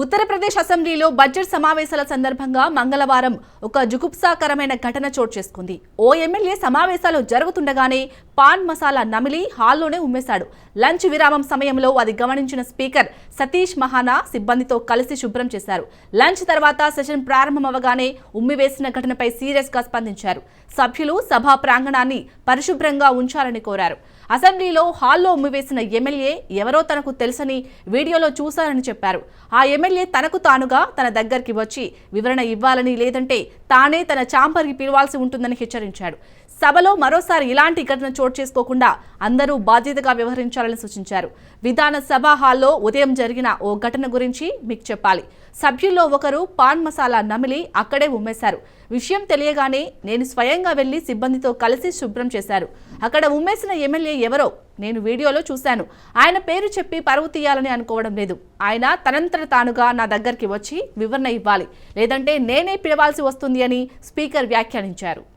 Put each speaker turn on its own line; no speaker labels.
ఉత్తరప్రదేశ్ అసెంబ్లీలో బడ్జెట్ సమావేశాల సందర్భంగా మంగళవారం ఒక జుగుప్సాకరమైన ఘటన చోటు చేసుకుంది. ఓ ఎమ్మెల్యే సమావేశాలు జరుగుతుండగానే పాన్ మసాలా నమిలి హాల్లోనే ఉమ్మేశాడు. లంచ్ విరామం సమయంలో అది గమనించిన స్పీకర్ సతీష్ మహానా సిబ్బందితో కలిసి శుభ్రం చేశారు. లంచ్ తర్వాత సెషన్ ప్రారంభమవగానే ఉమ్మివేసిన ఘటనపై సీరియస్గా స్పందించారు. సభ్యులు సభా ప్రాంగణాన్ని పరిశుభ్రంగా ఉంచాలని కోరారు. అసెంబ్లీలో హాల్లో ఉమ్మివేసిన ఎమ్మెల్యే ఎవరో తనకు తెలుసని వీడియోలో చూశారని చెప్పారు. ఆ ఎమ్మెల్యే తనకు తానుగా తన దగ్గరికి వచ్చి వివరణ ఇవ్వాలని లేదంటే తానే తన చాంపర్కి పిలవాల్సి ఉంటుందని హెచ్చరించాడు. సభలో మరోసారి ఇలాంటి ఘటన చోటు చేసుకోకుండా అందరూ బాధ్యతగా వ్యవహరించాలని సూచించారు. విధాన సభ హాల్లో ఉదయం జరిగిన ఓ ఘటన గురించి మీకు చెప్పాలి. సభ్యుల్లో ఒకరు పాన్ మసాలా నమిలి అక్కడే ఉమ్మేశారు. విషయం తెలియగానే నేను స్వయంగా వెళ్ళి సిబ్బందితో కలిసి శుభ్రం చేశారు. అక్కడ ఉమ్మేసిన ఎమ్మెల్యే ఎవరో నేను వీడియోలో చూశాను. ఆయన పేరు చెప్పి పరువు తీయాలని అనుకోవడం లేదు. ఆయన తనంతట తానుగా నా దగ్గరికి వచ్చి వివరణ ఇవ్వాలి. లేదంటే నేనే పిలవాల్సి వస్తుంది అని స్పీకర్ వ్యాఖ్యానించారు.